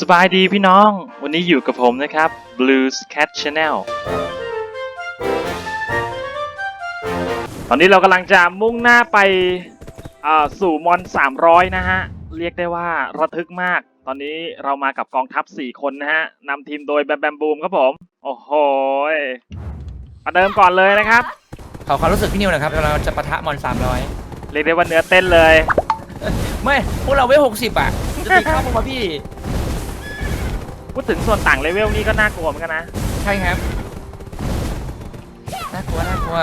สบายดีพี่น้อง วันนี้อยู่กับผมนะครับ Blues Cat Channel ตอนนี้เรากำลังจะมุ่งหน้าไปเอ่อสู่มอน 300 นะฮะ เรียกได้ว่าระทึกมาก ตอนนี้เรามากับกองทัพ 4 คนนะฮะนำทีมโดยแบมแบมบูมครับผม โอ้โหยประเดิมก่อนเลยนะครับ ขอความรู้สึกพี่นิวหนะครับเราจะปะทะมอนเรียกได้ว่าเนื้อเต้นเลย300ไม่ พวกเราเวล60อะจะตีเข้ามาพี่ พูดถึงส่วนต่างเลเวลนี่ก็น่ากลัวเหมือนกันนะ ใช่ครับ น่ากลัวน่ากลัว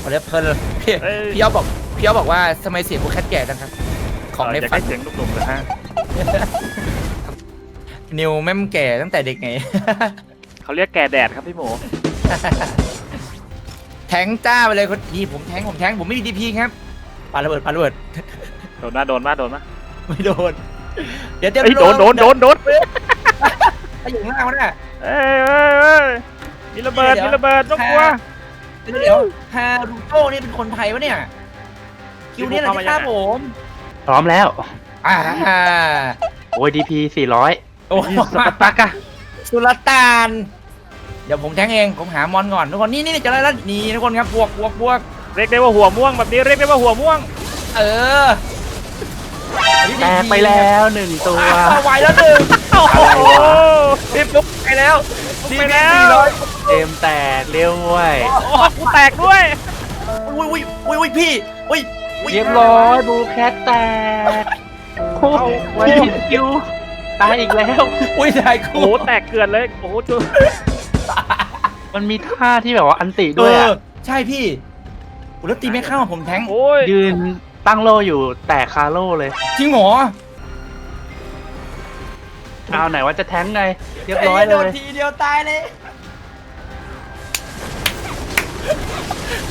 ขอเรียกเพลินเลยพี่เอ้ย พี่อ๊อฟบอกพี่อ๊อฟบอกว่าทำไมเสียงพวกแคทแก่จังครับ ของในเอยากฝันได้เสียงหนุ่มๆเลยฮะนิวแม่มแก่ตั้งแต่เด็กไง เขาเรียกแก่แดดครับพี่หมูแทงจ้าไปเลยคนนี่ผมแทงผมแทงผมไม่มีดีพีครับปาระเบิดปาระเบิดโดนมาโดนมาโดนมาไม่โดน เดี๋ยวเดี๋ยวเฮ้ยโดนโดนโดนโดน ไอ้อยู่ข้างล่างวะเนี่ยเอ้ยเอ้ยเอ้ยมีระเบิด เดี๋ยว มีระเบิดต้องกลัว เดี๋ยวเดี๋ยวฮารุโต้นี่เป็นคนไทยวะเนี่ย คิวเนี่ยแหละที่ฆ่าผมพร้อมแล้ว อ่าโอ้ยดีพีสี่ร้อยโอ้อีสปาร์ตักอะสุลต่าน เดี๋ยวผมแทงเอง ผมหามอนก่อนทุกคนนี่นี่จะได้แล้วนี่ทุกคนครับบวกบวกบวกเรียกได้ว่าหัวม่วงแบบนี้เรียกได้ว่าหัวม่วง เออ แตกไปแล้วหนึ่งตัวอ้าวไหวแล้วหนึ่งโอ้โหรีบลุกไปแล้วลุกไปแล้วสี่ร้อยเต็มแตกเร็วเว้ยโอ้โหกูแตกด้วย อุ้ยอุ้ยอุ้ยอุ้ยพี่อุ้ยอุ้ยเรียบร้อยบูแคทแตกโอ้ยไว้คิวตายอีกแล้ว อุ้ยตายโอ้คู่โหแตกเกลือนเลย โอ้โหจุมันมีท่าที่แบบว่าอันติเอด้วยออะใช่พี่อุ๊ยแล้วตีไม่เข้าผมแทงโอ้ยยืน ตั้งโล่อยู่แตกคาโล่เลยจริงเหรอเอาไหนว่าจะแท้งไง เรียบร้อยเลโดนย ทีเดียวตายเลย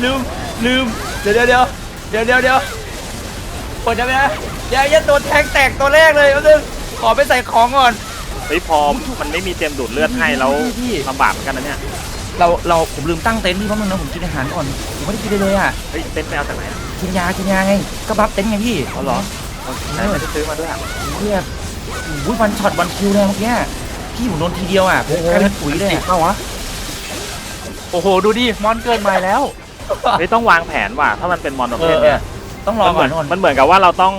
ลืมลืม เดี๋ยวเดี๋ยวเดี๋ยวเดี๋ยวเดี๋ยวเดี๋ยวกดจะไปนะเดี๋ยวยัดตัวแทงแตกตัวแรกเลยแป๊บนึงขอไปใส่ของก่อน เฮ้ยพอมันไม่มีเต็มดูดเลือดให้แล้วพี่ ลำบากเหมือนกันนะเนี่ยเราเราผมลืมตั้งเต็นท์พี่เพราะมันนะผมกินอาหารก่อนผมไม่ได้กินเลยเลยอะเฮ้ยเต้นไปเอาจากไหนอะ กินยากินยาไงก็บัฟเต็นท์ไงพี่เอาเหรอเอาไหนไม่ได้ซื้อมาด้วยอะเพื่ออุ้ยวันช็อตวันคิวเลยเมื่อกี้พี่ผมโดนทีเดียวอะผมกลายเป็นปุ๋ยเลยติดอะเข้าวะโอ้โหดูดิมอนเกิดใหม่แล้วเฮ้ยต้องวางแผนว่ะถ้ามันเป็นมอนประเอเภอทเอเนี้อยต้องรอมันเหก่มืออนนก่อนมันเหมือนกับว่าเราต้อง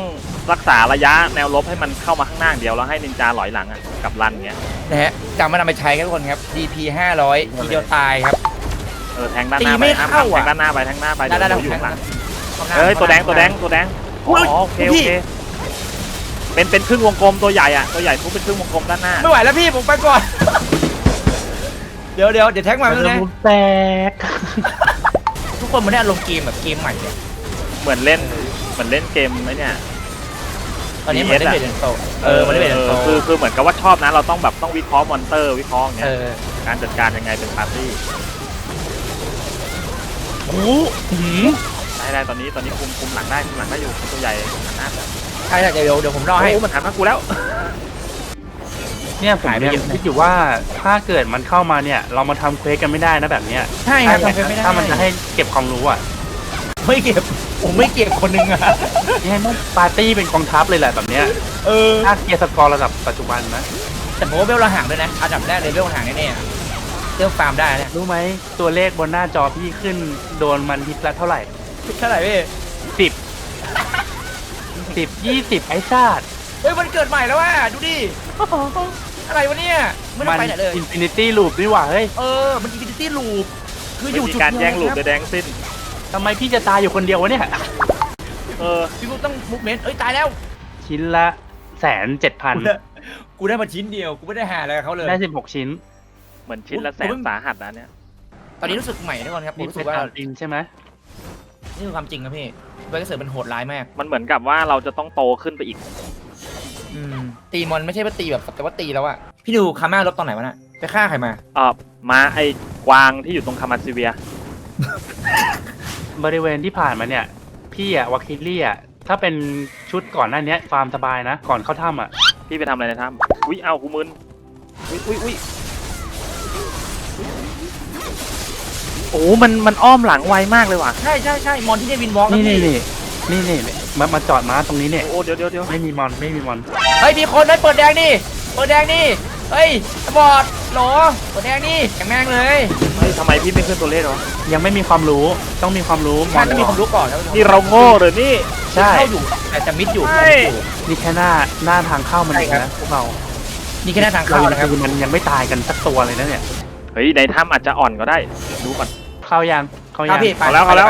รักษาระยะแนวรบให้มันเข้ามาข้างหน้าอย่างเดียวแล้วให้นินจาหลอยหลังอะกับรันเงี้ยนะฮะจำมานำไปใช้ครับทุกคนครับ DP 500ทีเดียวตายครับเออแทงด้านหน้าตีไปไม่ห้ามเข้าแทอะงด้านหน้าไปแทงหน้าไปได้ได้เดี๋ได้ยวอยู่แทงข้างหลังข้างหน้า เฮ้ยตัวแดงข้าตัวหแดน้างตัวแดงอุ้อ๋อยโอเคโอพี่เคเป็นเป็นครึ่งวงกลมตัวใหญ่อะตัวใหญ่ทุบเป็นครึ่งวงกลมด้านหน้าไม่ไหวแล้วพี่ผมไปก่อน เดี๋ยวเดี๋ยวเดี๋ยวแท็กมาแล้วนะแตกทุกคนมันได้อารมณ์เกมแบบเกมใหม่เนี่ยเหมือนเล่นเหมือนเล่นเกมไอ้เนี่ยตอนนี้มันได้ DS เบรดโตเออมันได้เบรดโตคือคือเหมือนกับว่าชอบนะเราต้องแบบต้องวิเคราะห์มอนเตอร์วิเคราะห์อย่างเงี้เอยอการจัดการยังไงเป็นปาร์ตี้โอ้โหหืม ได้ได้ตอนนี้ตอนนี้คุมคุมหลังได้คุมหลังได้อยู่ตัวใหญ่หันหน้าใช่ใช่เดี๋ยวเดี๋ยวผมรอให้โอ้มันหันมากูแล้ว เนี่ยผมหายไปยังเยอะนะคิดอยู่ว่าถ้าเกิดมันเข้ามาเนี่ย เรามาทำเควสกันไม่ได้นะแบบเนี้ยใช่คถ้ารับทำเป็นไม่ได้ถ้ามันจะให้เก็บความรู้อะไม่เก็บผมไม่เก็บคนหนึงอะเนี่ยต้องปาร์ตี้เป็นกองทัพเลยแหละแบบเนี้ยเออถ้าเกียร์สกอร์ระดับปัจจุบันนะแต่ผมว่าเบลเราห่างด้วยนะอันดับแรกเลยเบลห่างแน่ๆอะเบลฟาร์มได้เนี่ยรู้ไหมตัวเลขบนหน้าจอพี่ขึ้นโดนมันทิปละเท่าไหร่ เท่าไหร่พี่สิบสิบยี่สิบไอ้ชาติเฮ้ยมันเกิดใหม่แล้วว่ะดูดิอะไรวะเนี่ยไม่ต้องไปไหนเลยอินฟินิตี้ลูปนี่หว่าเฮ้ยเออมันอินฟินิตี้ลูปคืออไม่ยู่มีจุดการเดียวแย่งหลุมนะคใดรับๆทั้งสิ้นทำไมพี่จะตายอยู่คนเดียววะเนี่ยเออพี่กูต้องมูฟเมนต์เอ้ยตายแล้ว ชิ้นละแสนเจ็ดพันกูได้กูได้มาชิ้นเดียวกูไม่ได้หาอะไรกับเขาเลยได้สิบหกชิ้น เหมือนชิ้นละแสนสาหัสนะเนี่ยตอนนี้รู้สึกใหม่ทุกคนครับผมนี่รู้เป็สึนกว่าข่าวจริงใช่ไหม นี่คือความจริงครับพี่เวกเซอร์เป็นโหดร้ายมาก มันเหมือนกับว่าเราจะต้องโตขึ้นไปอีก อืมตีมอนไม่ใช่ว่าตีแบบแต่ว่าตีแล้วอะพี่ดูคาม่าลบตอนไหนวะน่ะไปฆ่าใครมาเออมาไอ้กวางที่อยู่ตรงคามาซิเวีย บริเวณที่ผ่านมาเนี่ย พี่อะวาคิลี่อะถ้าเป็นชุดก่อนหน้าเนี้ยฟาร์มสบายนะ ก่อนเข้าถ้ำอะพี่ไปทำอะไรในถ้ำอุ้ยเอากูมึนอุ้ยอุ้ยอุ้ย โอ้มันมันอ้อมหลังไวมากเลยว่ะ ใช่ใช่ใช่มอนที่ได้วินวอล์กนี่นี่นี่นี่นี่นี่มามาจอดม้าตรงนี้เนี่ย โอ้เดี๋ยวเดี๋ยวเดี๋ยวไม่มีมอนไม่มีมอน เฮ้ยมีคนได้เปิดแดงดิเปิดแดงนี่เฮ้ยสปอร์ตโหลเปิดแดงนี่แข็งแม่งเลยเฮ้ยทำไมพี่ไม่ขึ้นตัวเลขวะยังไม่มีความรู้ต้องมีความรู้ท่านต้องมีความรู้ก่อนนี่เราโง่หรือนี่ใช่เข้าอยู่แต่จะมิดอยู่ใช่นี่แค่หน้าหน้าทางเข้ามันเองใช่ครันะบพวกเรานี่แค่หน้าทางเราเข้ายังนะครับคือมันยังไม่ตายกันสักตัวเลยนะเนี่ย เฮ้ยในถ้ำอาจจะอ่อนก็ได้ดูก่อนเข้ายังเข้าครัยับงพี่ไปเอาแล้วเอาแล้ว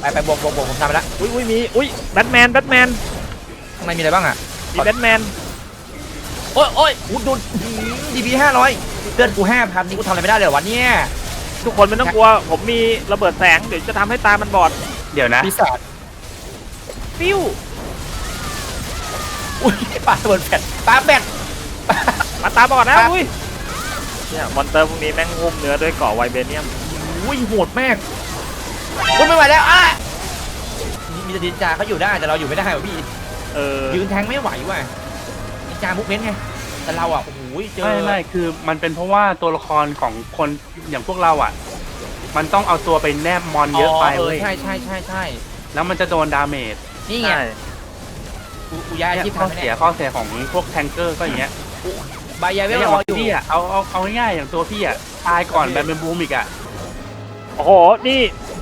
ไปไปบวกบวกบวกผมทำไปแล้วอุ้ยอุ้ยมีอุ้ยแบทแมนแบทแมนข้างในมีอะไรบ้างอะ มีแบทแมนโอ้ยโอ้ยอู้ดูดีพีห้าร้อยเลือดกูห้าพันนี่กูทำอะไรไม่ได้เลยเหรอวะเนี่ยทุกคนไม่ต้องกลัว ผมมีระเบิดแสงเดี๋ยวจะทำให้ตามันบอดเดี๋ยวนะปีศาจปิ้วอุ้ยปลาระเบิดแฟดปลาแฟดมาตาบอดนะครับอุ้ย เนี่ยมอนเตอร์พวกนี้แม่งหุ้มเนื้อด้วยเกราะไวเบเนียมอุ้ยโหดมากอุ้ยไม่ไหวแล้วอะมีแต่ดินจาเขาอยู่ได้แต่เราอยู่ไม่ได้ว่ะพี่เออยืนแทงไม่ไหวว่ะดินจามุกเม้นไงแต่เราอะโอ้โหเจอไม่ไม่คือมันเป็นเพราะว่าตัวละครของคนอย่างพวกเราอะ มันต้องเอาตัวไปแนบมอนเยอะไปเออเว้ยใช่ใช่ใช่ใช่แล้วมันจะโดนดาเมจนี่ไงใช่กูกูย้ายเนี่ยที่ข้อทำเสีเนี่ยยข้อเสียของพวกแทงเกอร์ก็อย่างเงี้ย ใบยาเวแล้วลอย่างรอว่าอยู่พี่อะเอาเอาเอาง่ายๆอย่างตัวพี่อะตายก่อนแบมเบนบูมอีกอะโอ้โห นี่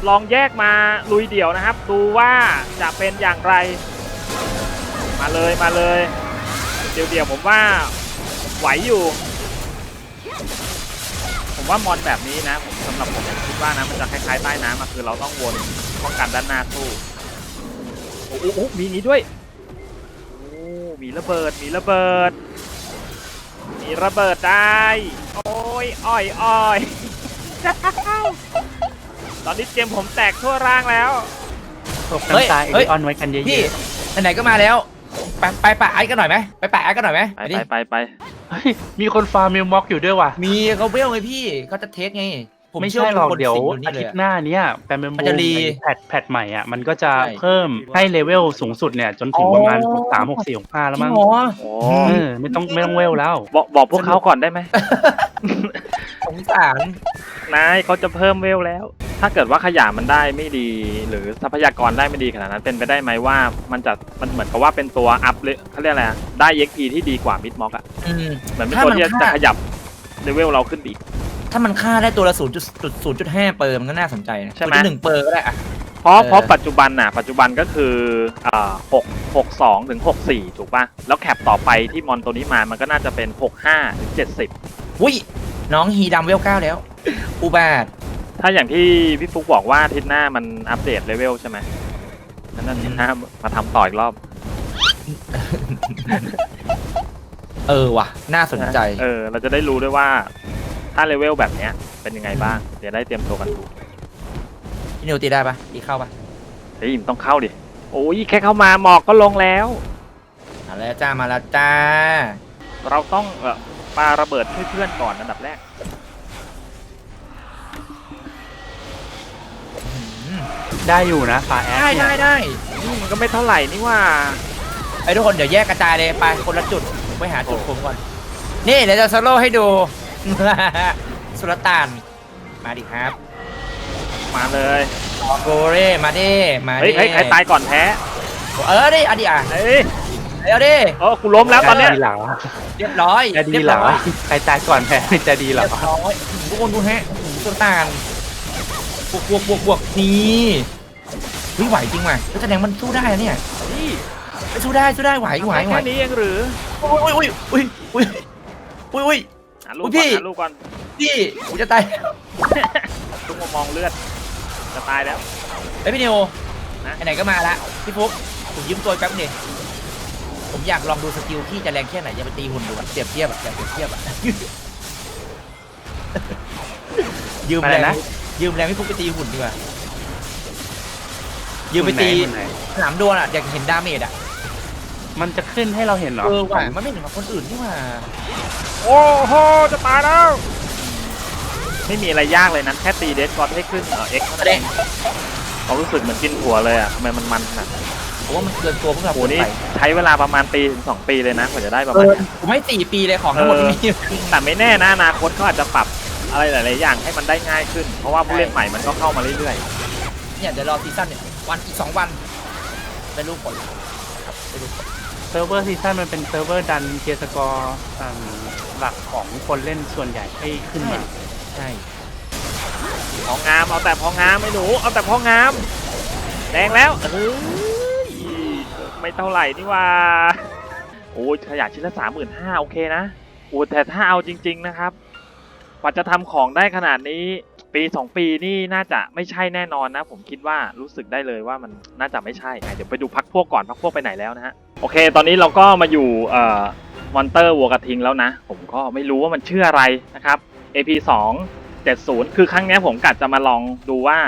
ลองแยกมาลุยเดี่ยวนะครับ ดูว่าจะเป็นอย่างไร มาเลยมาเลย เดี๋ยวเดี๋ยวผมว่าไหวอยู่ ผมว่ามอนแบบนี้นะ ผมสำหรับผมคิดว่านะมันจะคล้ายๆใต้น้ำอะคือเราต้องวนป้องกันด้านหน้าสู้โอ้โหโอ้โหมีนี้ด้วยโอ้มีระเบิดมีระเบิด มีระเบิดได้ โอ้ยอ้อยอ้อยตอนนี้เกมผมแตกทั่วร่างแล้วตกน้ำตาเอลิออนไว้กันเยพี่อะไหนๆก็มาแล้ว ไปไปปะไอ้กันหน่อยไหมไปปะไอ้กันหน่อยไหมไปดิไปไปไปๆเฮ้ยมีคนฟาร์มิลม็อกอยู่ด้วยว่ะมีเขาเวลไงพี่เขาจะเทสไง ผมไม่เชื่ใช่หรอกคนเดี๋ยวสิงอานี่ทิเลตยย์หน้าเนี้ยแบมเบนมันบูจะมรีแพทแพทใหม่อะมันก็จะใช่เพิ่มให้เลเวลสูงสุดเนี่ยจนถึงประมาณอ๋อสามหกสี่หกห้าแล้วมั้งจริงเหรอโอ้เออไม่ต้องไม่ต้องเวลแล้ว บอกบอกพวกเขาก่อนได้ไหมสงสารนายเขาจะเพิ่มเวลแล้ว ถ้าเกิดว่าขยะมันได้ไม่ดี หรือทรัพยากรได้ไม่ดีขนาดนั้นเป็นไปได้ไหมว่ามันจะมันเหมือนกับว่าเป็นตัวอัพเลยเขาเรียกอะไรอะได้ EXP ที่ดีกว่ามิดม็อกอะอืมเหมือนเป็นถ้าตัวมันที่จะฆ่าขยับ เลเวลเราขึ้นไปอีก ถ้ามันค่าได้ตัวละศูนย์จุดศูนย์จุดห้าเปอร์มันก็น่าสนใจนะใช่ไหมหนึ่งเปอร์ก็ได้อะ เพราะเออ เพราะปัจจุบันน่ะปัจจุบันก็คืออ่าหกหกสองถึงหกสี่ถูกป่ะ แล้วแคปต่อไปที่มอนตัวนี้มามันก็น่าจะเป็นหกห้าถึงเจ็ดสิบอุ้ยน้องฮีดำเวลเก้าแล้ว อุบาทถ้าอย่างที่พี่ฟุกบอกว่าอาทิศหน้ามันอัปเดตเลเวลใช่ไหมนั่นอาทิศหน้ามาทำต่ออีกรอบ เออว่ะ น่าสนใจ เออ เราจะได้รู้ด้วยว่า ถ้าเลเวลแบบเนี้ย เป็นยังไงบ้างเดี๋ยวได้เตรียมตัวกันถูกพี่นิวตีได้ปะตีเข้าปะเฮ้ยมันต้องเข้าดิโอ้ยแค่เข้ามาหมอกก็ลงแล้ว มาแล้วจ้ามาแล้วจ้า เราต้องเออปาระเบิดให้เพื่อนก่อนอันดับแรกได้อยู่นะฟาแอดได้เนี่ได้ยได้นี่มันก็ไม่เท่าไหร่นี่ว่า ไอ้ทุกคนเดี๋ยวแยกกระจายเลยไปคนละจุด ไปหาจุดผมก่อน นี่เดี๋ยวจะสโลว์ให้ดู สุลต่าน มาดิครับมาเลยโกเร่มาดิมาเฮ้ยดิเฮ้ยใครตายก่อนแพ้เออดิเอาดิอะเฮ้ยเอาดิเออกูล้มแล้วตอนเนี้ยจะดีเหรอเรียบร้อยจะดีเรียบเหรอร้อยใครตายก่อนแพ้จะดีเหรอเรียบร้อยทุกคนดูฮะสุลต่านบวกบวกบวกบวกนี่เฮ้ยไหวจริงว่ะแล้วแสดงมันสู้ได้อะเนี่ย นี่ ไปสู้ได้สู้ได้ไหวไหวไหวแค่นี้เองหรืออุ้ยอุ้ยอุ้ยอุ้ยอุ้ยอุ้ย หาลูกอุ๊ยก่พี่อนหาลูกก่อนพี่กูจะตายลูกมามองเลือดจะตายแล้ว ไอยพี่นิวนะ ไหนๆก็มาละพี่ฟุ๊กผมยืมตัวแป๊บนึงผมอยากลองดูสกิลพี่จะแรงแค่ไหนจะไปตีหุ่นดูอะเปรียบเทียบอะอยากเปรียบเทียบอะยืมอะไรแรงนะ ยืมแรงพี่ฟุ๊กไปตีหุ่นดีกว่ายืมไปตีคนไหนสนามดวลอะอยากเห็นดาเมจอะ มันจะขึ้นให้เราเห็นเหรอเออว่ะมันไม่เหมือนกับคนอื่นนี่หว่าโอ้โหจะตายแล้ว ไม่มีอะไรยากเลยนะแค่ตีเดสกอตให้ขึ้นเออเอ็กซ์แสดงเขารู้สึกเหมือนกินหัวเลยอะทำไมมันมันขนาดนั้นผมว่ามันเกินตัวพวกเราโอ้โหเกินนี่ไปใช้เวลาประมาณปีถึงสองปีเลยนะกว่าจะได้ประเอมาณอเนี้ย ผมให้สี่ปีเลยของทั้งหมดเออที่มีแต่ไม่แน่นะอนาคตเขาอาจจะปรับอะไรหลาย ๆ อย่างให้มันได้ง่ายขึ้น เพราะว่าผู้เล่นใหม่มันก็เข้ามาเรื่อย เนี่ยเดี๋ยวรอซีซั่นเนี่ยวันอีกสองวันได้รู้ผลครับได้รู้ผล เซิร์ฟเวอร์ซีซั่นมันเป็นเซิร์ฟเวอร์ดันเกียร์สกอร์อืมหลักของคนเล่นส่วนใหญ่ให้ขึ้นมา ใช่พองาม เอาแต่พองามไอ้หนู เอาแต่พองาม แดงแล้วเฮ้ยไม่เท่าไหร่นี่ว่า โอ้ยขยะชิ้นละสามหมื่นห้าโอเคนะโอ้แต่ถ้าเอาจริง ๆนะครับกว่าจะทำของได้ขนาดนี้ ปีสองปีนี่น่าจะไม่ใช่แน่นอนนะ ผมคิดว่ารู้สึกได้เลยว่ามันน่าจะไม่ใช่อะเดี๋ยวไปดูพักพวกก่อนพักพวกไปไหนแล้วนะฮะ โอเค ตอนนี้เราก็มาอยู่เอ่อมอนเตอร์วัวกระทิงแล้วนะ ผมก็ไม่รู้ว่ามันชื่ออะไรนะครับ AP 2 70 คือครั้งเนี้ยผมกะจะมาลองดูว่า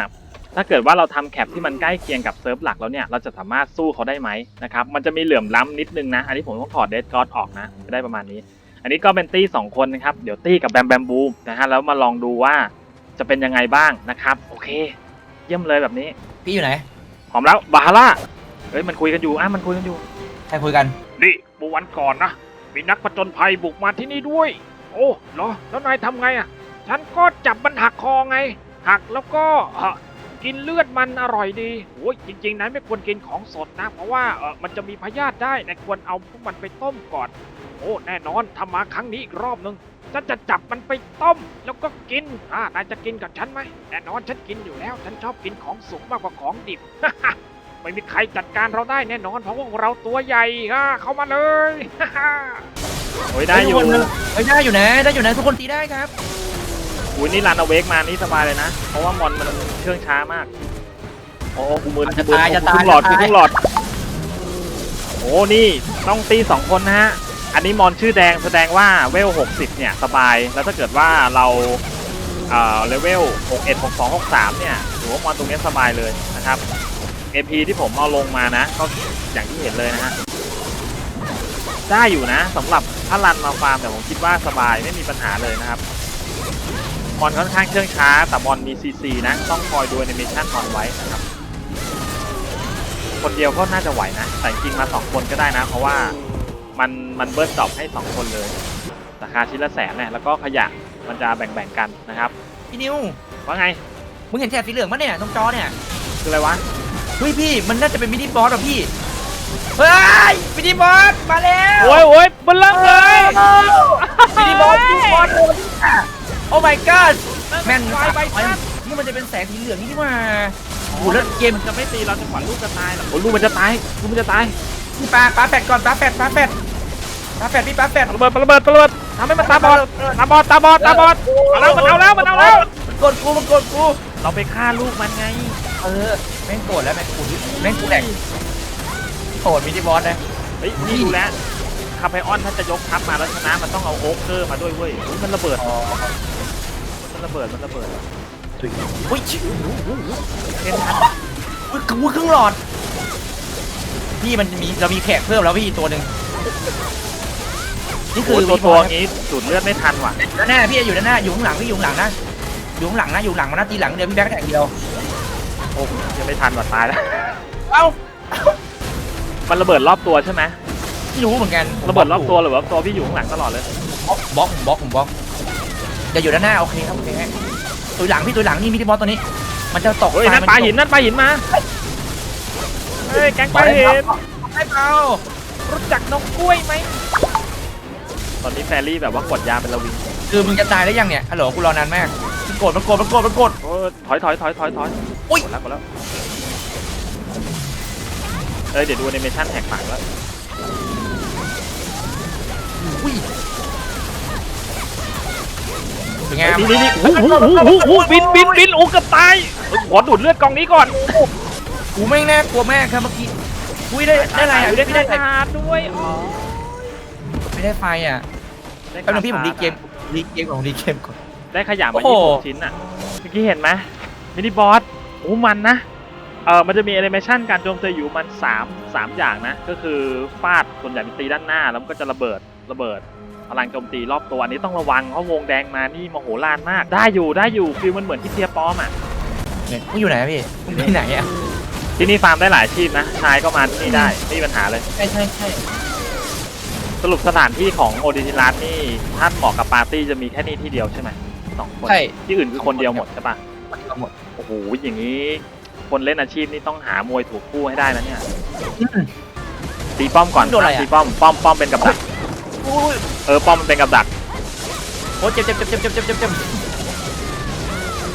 ถ้าเกิดว่าเราทำแคปที่มันใกล้เคียงกับเซิร์ฟหลักแล้วเนี่ย เราจะสามารถสู้เขาได้ไหมนะครับ มันจะมีเหลื่อมล้ำนิดนึงนะ อันนี้ผมต้องถอดเดดกอดออกนะ จะได้ประมาณนี้ อันนี้ก็เป็นตี้สองคนนะครับ เดี๋ยวตี้กับแบมแบมบูมนะฮะ แล้วมาลองดูว่าจะเป็นยังไงบ้างนะครับ โอเค เยี่ยมเลยแบบนี้ พี่อยู่ไหน พร้อมแล้ว บาฮาร่า เฮ้ย มันคุยกันอยู่ อะ มันคุยกันอยู่ ใครคุยกัน นี่เมื่อวันก่อนนะ มีนักผจญภัยบุกมาที่นี่ด้วย โอ้เหรอ แล้วนายทำไงอะ ฉันก็จับมันหักคอไง หักแล้วก็เอ่อกินเลือดมันอร่อยดีโอ้ยจริงๆนายไม่ควรกินของสดนะ เพราะว่าเออมันจะมีพยาธิได้นายควรเอาพวกมันไปต้มก่อน โอ้แน่นอนถ้ามาครั้งนี้อีกรอบนึงฉันจะจับมันไปต้ม แล้วก็กินอ่านายจะกินกับฉันไหมแน่นอนฉันกินอยู่แล้ว ฉันชอบกินของสุกมากกว่าของดิบ ไม่มีใครจัดการเราได้แน่นอน เพราะว่าเราตัวใหญ่อะเข้ามาเลยโอ้ยได้อยู่เฮ้ยได้อยู่นะ ได้อยู่นะทุกคนตีได้ครับอุ้ยนี่รันเอาเวกมานี่สบายเลยนะ เพราะว่ามอนมันเครื่องช้ามากโอ้กูมึนจะกูมึนตายจะกูตายเพิ่งหลอดจะกูตายเพิ่งหลอดโอ้นี่ต้องตีสองคนนะฮะอันนี้มอนชื่อแดงแสดงว่าเวล 60 เนี่ยสบาย แล้วถ้าเกิดว่าเราเอ่อเลเวล 61 62 63 เนี่ยถือว่ามอนตรงนี้สบายเลยนะครับ AP ที่ผมเอาลงมานะ ก็อย่างที่เห็นเลยนะฮะได้อยู่นะสำหรับถ้ารันมาฟาร์มแต่ผมคิดว่าสบายไม่มีปัญหาเลยนะครับมอนค่อนข้างเครื่องช้า แต่มอนมีซีซีนะ ต้องคอยดูแอนิเมชันมอนไว้นะครับคนเดียวก็น่าจะไหวนะ แต่จริงๆมาสองคนก็ได้นะ เพราะว่ามันมันเบิร์ดดรอปให้สองคนเลย ราคาชิ้นละแสนเนี่ยแล้วก็ขยะมันจะแบ่งๆกันนะครับ พี่นิวว่าไง มึงเห็นแถบสีเหลืองมั้ยเนี่ยตรงจอเนี่ย คืออะไรวะ เฮ้ยพี่มันน่าจะเป็นมินิบอสอะพี่เฮ้ยมินิบอสมาแล้วโอ้ยโอ้ยเบิ่มเริ่มเลยมินิบอสมินิบอสโอ้ my god แม่นไฟใบชัดนี่มันจะเป็นแสงสีเหลืองนี่นี่หว่าโอ้โหแล้วเกมมันจะไม่ตีเราจนกว่าลูกจะตายหรอกโอ้ยลูกมันจะตายลูกมันจะตายพี่ปลาปลาแฟดก่อนปลาแฟดปลาแฟดปลาแฟดพี่ปลาแฟดระเบิดระเบิดระเบิดทำให้มันตาบอดตาบอดตาบอดตาบอดเอาแล้วมันเอาแล้วมันเอาแล้วมันกดกูมันกดกูเราไปฆ่าลูกมันไง เออแม่งโกรธแล้วแม่งกูแม่งกูแหลกโกรธมินิบอสนะเฮ้ยนี่ดูแล้วคาเพออนถ้าจะยกทัพมาแล้วชนะมันต้องเอาโอ๊กเกอร์มาด้วยเว้ยอุ๊ยมันระเบิด อ๋อมันระเบิด มันระเบิดอุ้ยชิวเล่นทันอุ้ยกูครึ่งหลอดพี่มันมีเรามีแขกเพิ่มแล้วพี่ตัวหนึ่งนี่คืโอ้อยตัวตัวนี้สูดเลือดไม่ทันว่ะด้านหน้าพี่อยู่ด้านหน้าอยู่ข้างหลังพี่อยู่ข้างหลังนะอยู่ข้างหลังนะอยู่หลังมานะตีหลังเดียวพี่แบ๊กแข่งเดียว โอ้ยังไม่ทันว่ะตายแล้ว เอ้ามันระเบิดรอบตัวใช่ไหมไม่รู้เหมือนกันระเบิดรอบตัวหรือว่าตัวพี่อยู่ข้างหลังตลอดเลยบล็อกบล็อกผมบล็อกจะอยู่ด้านหน้าโอเคครับโอเคฮะตัวหลังพี่ตัวหลังนี่มินิบอสตัวนี้ มันจะตกเฮ้ยนั่นปลาหินนั่นปลาหินมาเฮ้ยแกงปไปลาหินให้เปล่ารู้จักนกกล้วยไหมตอนนี้แฟรี่แบบว่ากดยาเป็นระวิงคือมึงจะตายได้ยังเนี่ยฮัลโหลกูรอนานมากมันโกรธมันโกรธมันโกรธมันโกรธโอ้ยถอยถอยถอยถอยถอย อุ๊ยกดแล้วกดแล้วเอ้ยเดี๋ยวดูแอนิเมชั่นแหกปากแล้วอุ้ยเป็นไงนี่นี่นี่โอ้โหโอ้โหโอ้โหบินบินบินโอ้เกือบตายเอ้ยขอดูดเลือดกองนี้ก่อนกูไม่งน่ากลัวมากครับเมื่อกี้อุ้ยได้ได้อะไรอะได้ไม่ได้ไฟขาดด้วยอ๋อไม่ได้ไฟอะได้แป๊บนึงพี่ผมดีเกมขาดดีเกมของดีเกมก่อน ได้ขยะมาโอ้โห ยี่สิบชิ้นอะเมื่อกี้เห็นไหมมินิบอส โอ้มันนะเออมันจะมีแอนิเมชันการโจมตีอยู่มันสามสามอย่างนะ ก็คือฟาดส่วนใหญ่เป็นตีด้านหน้า แล้วมันก็จะระเบิดระเบิดพลังโจมตีรอบตัวอันนี้ต้องระวังเพราะวงแดงมานี่มโหฬารมาก ได้อยู่ได้อยู่ฟิลมันเหมือนที่เทียปลอมอะเนี่ยมึงอยู่ไหนอะพี่มึงที่ไหนอะที่นี่ฟาร์มได้หลายอาชีพนะชายก็มาที่นี่ได้ไม่มีปัญหาเลย ใช่ใช่ใช่สรุปสถานที่ของโอดิจิรัสนี่ถ้าเหมาะกับปาร์ตี้จะมีแค่นี้ที่เดียวใช่ไหมสองคนใช่ที่อื่นคือคนเดียวหมดใช่ปะทั้งหมดโอ้โหอย่างนี้ คนเล่นอาชีพนี่ต้องหามวยถูกคู่ให้ได้นะเนี่ยอืมตีป้อมก่อนโดนอะไรอะ ตีป้อมป้อมป้อมเป็นกับดักอุ้ยเออป้อมมันเป็นกับดักโอ้เจ็บเจ็บเจ็บเจ็บเจ็บเจ็บเจ็บเจ็บ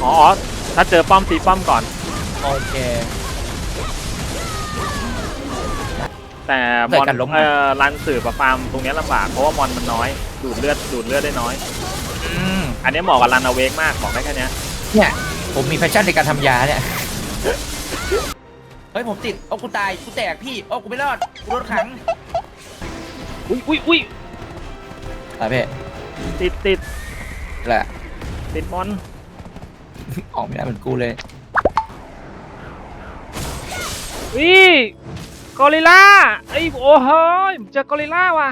อ๋ออ๋อถ้าเจอป้อมตีป้อมก่อน โอเค แต่มเกิดอนการล้ม เออรันสืบกับฟาร์มตรงเนี้ยลำบากเพราะว่ามอนมันน้อย ดูดเลือดดูดเลือดได้น้อย อืมอันนี้เหมาะกับรันเอาเวกมากบอกได้แค่เนี้ยเนี่ย ผมมีแพชชั่นในการทำยาเนี่ย เฮ้ย ผมติดโอ้กูตาย กูแตกพี่โอ้กูไม่รอด กูโดนขังอุ้ยอุ้ยอุ้ยอะไรพี่ติดติดแหละ ติดมอนออกไม่ได้เหมือนกูเลยวิกอริลล่าไอ้ยโอ้โหยเจอกอริลล่าว่ะ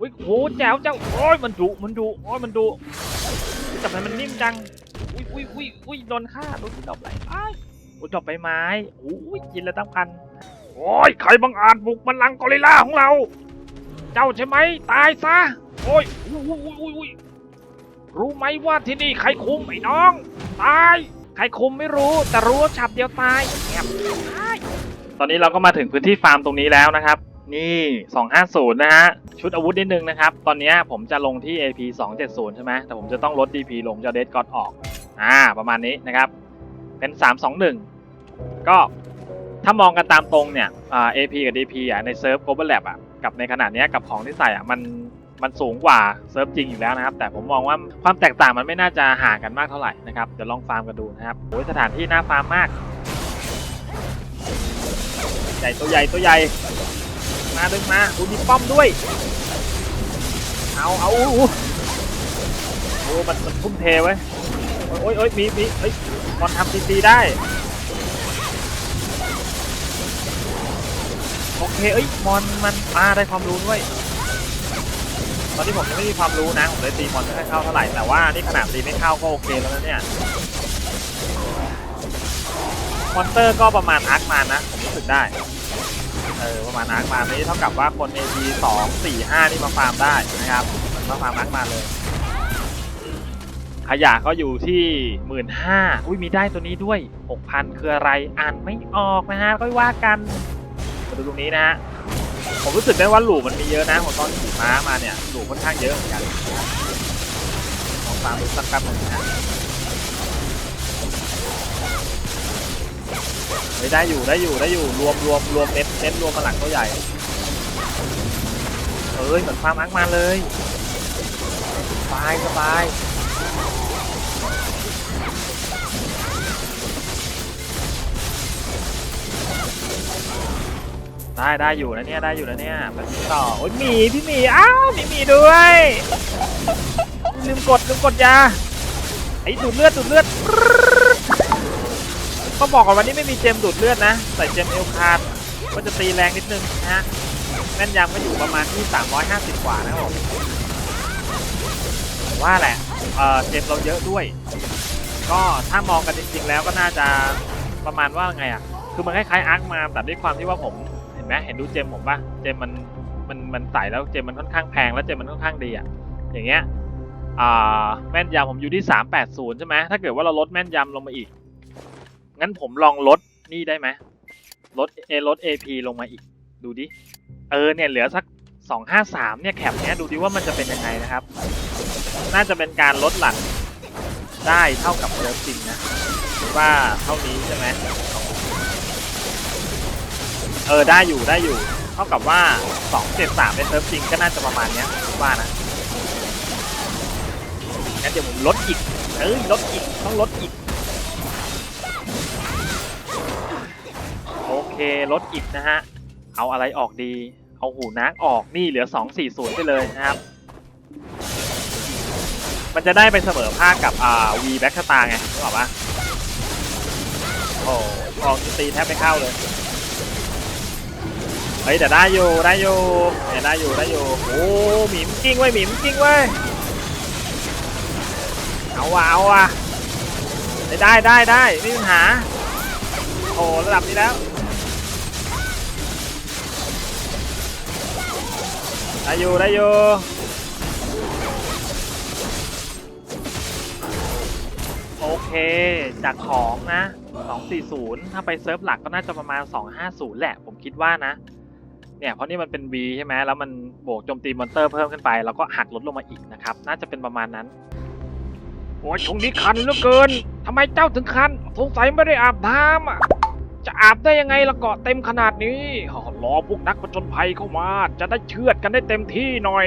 อุ้ยโหแจ๋วแจ๋วโอ้ยมันดุมันดุโอ้ยมันดุแต่ทำไมมันนิ่มจัง อุ้ยอุ้ยอุ้ยโดนฆ่าโดนดอกไหลอ้ายโอ้ดอกใบไม้อุ้ยกินแล้วตั้งพันโอ้ยใครบังอาจบุกบัลลังกอริลล่าของเรา เจ้าใช่ไหมตายซะโอ้ยอุ้ยอุ้ยอุ้ยรู้ไหมว่าที่นี่ใครคุมไอ้น้องตายใครคุมไม่รู้แต่รู้ว่าฉับเดียวตายแอบตายตอนนี้เราก็มาถึงพื้นที่ฟาร์มตรงนี้แล้วนะครับ นี่ 250 นะฮะ ชุดอาวุธนิดนึงนะครับ ตอนนี้ผมจะลงที่ AP 270 ใช่ไหมแต่ผมจะต้องลด DP ลงจะเดดกอดออก อ่าประมาณนี้นะครับเป็น 321 ก็ถ้ามองกันตามตรงเนี่ยอ่า AP กับ DP อะในเซิร์ฟ Global Lab อะกับในขนาดนี้กับของที่ใส่อะมันมันสูงกว่าเซิร์ฟจริงอยู่แล้วนะครับ แต่ผมมองว่าความแตกต่างมันไม่น่าจะห่างกันมากเท่าไหร่นะครับเดี๋ยวลองฟาร์มกันดูนะครับโอ้ยสถานที่น่าฟาร์มมากใหญ่ตัวใหญ่ตัวใหญ่มาดึงมาดูมีป้อมด้วยเอาเอาอู้อู้โอ้มันมันทุ่มเทไว้ โอ้ยโอ้ยมีมีเฮ้ยบอลทำตีตีได้ โอเค เอ้ยมอนมันอ่าได้ความรู้ด้วย ตอนนี้ผมยังไม่มีความรู้นะ ผมเลยตีมอนไม่ค่อยเข้าเท่าไหร่ แต่ว่านี่ขนาดตีไม่เข้าก็โอเคแล้วนะเนี่ย มอนเตอร์ก็ประมาณอาร์คมานนะ ผมรู้สึกได้ เออ ประมาณอาร์คมานนี้เท่ากับว่าคน AP สองสี่ห้านี่มาฟาร์มได้นะครับ มาฟาร์มอาร์คมานเลย ขยะก็อยู่ที่หมื่นห้าอุ้ยมีได้ตัวนี้ด้วยหกพันคืออะไรอ่านไม่ออกนะฮะก็ว่ากันมาดูตรงนี้นะฮะผมรู้สึกได้ว่าหลูมันมีเยอะนะผมตอนขี่ม้ามาเนี่ยหลูค่อนข้างเยอะเหมือนกันลองฟาร์มดูสักแป๊บหนึงนะได้อยู่ได้อยู่ได้อยู่รวมรวมรวมเน้นเน้นรวมมาหลังตัวใหญ่เอ้ยเหมือนฟาร์มอักมาเลยสบายสบาย ได้ได้อยู่นะเนี่ยได้อยู่นะเนี่ยไปต่อโอ้ยหมีพี่หมีอ้าวมีหมีด้วยลืมกดลืมกดยาไอ้ดูดเลือดดูดเลือดต้องบอกก่อนวันนี้ไม่มีเจมดูดเลือดนะใส่เจมเอลคาร์ดก็จะตีแรงนิดนึงนะฮะแม่นยำก็อยู่ประมาณที่ 350 กว่านะครับผมว่าแหละเออเจมเราเยอะด้วย ก็ถ้ามองกันจริงๆแล้วก็น่าจะประมาณว่าไงอะคือมันคล้ายๆอาร์คมาแต่ด้วยความที่ว่าผม นไหมเห็นดูเจมผมปะเจมมันมันมันใส่แล้วเจมมันค่อนข้างแพงแล้วเจมมันค่อนข้างดีอะอย่างเงี้ยอ่าแม่นยำผมอยู่ที่ 380 ใช่ไหมถ้าเกิดว่าเราลดแม่นยำลงมาอีก งั้นผมลองลดนี่ได้ไหมลดเอลด AP ลงมาอีก ดูดิ เออเนี่ยเหลือสัก 253 เนี่ยแคปเนี้ยดูดิว่ามันจะเป็นยังไงนะครับ น่าจะเป็นการลดหลั่นได้เท่ากับเดิมจริงนะว่าเท่านี้ใช่ไหม เออได้อยู่ได้อยู่เท่ากับว่า273ในเซิร์ฟจริงก็น่าจะประมาณเนี้ยว่านะงั้นเดี๋ยวผมลดอีกเอ้ยลดอีกต้องลดอีกโอเคลดอีกนะฮะเอาอะไรออกดี เอาหูนักออกนี่เหลือ 240ไปเลยนะครับ มันจะได้ไปเสมอภาคกับอ่า V Back Star ไงรู้ป่าวปะโอ้กองตีแทบไม่เข้าเลย เฮ้ยแต่ได้อยู่ได้อยู่เนี่ยได้อยู่ได้อยู่โอ้หมิมกิ้งไว้ยหมิมกิ้งไว้ยเอาว่ะเอาว่ะได้ได้ได้ไม่มีปัญหาโอ้ระดับนี้แล้วได้อยู่ได้อยู่โอเคจากของนะ 240 ถ้าไปเซิร์ฟหลักก็น่าจะประมาณ 250 แหละ ผมคิดว่านะ เนี่ยเพราะนี่มันเป็น V ใช่ไหมแล้วมันบวกโจมตีมอนเตอร์เพิ่มขึ้นไปแล้วก็หักลดลงมาอีกนะครับ น่าจะเป็นประมาณนั้น โอ้ยช่วงนี้คันเหลือเกินทำไมเจ้าถึงคันสงสัยไม่ได้อาบน้ำอะจะอาบได้ยังไงละเกาะเต็มขนาดนี้อ๋อรอพวกนักผจญภัยเข้ามา จะได้เชือดกันได้เต็มที่หน่อย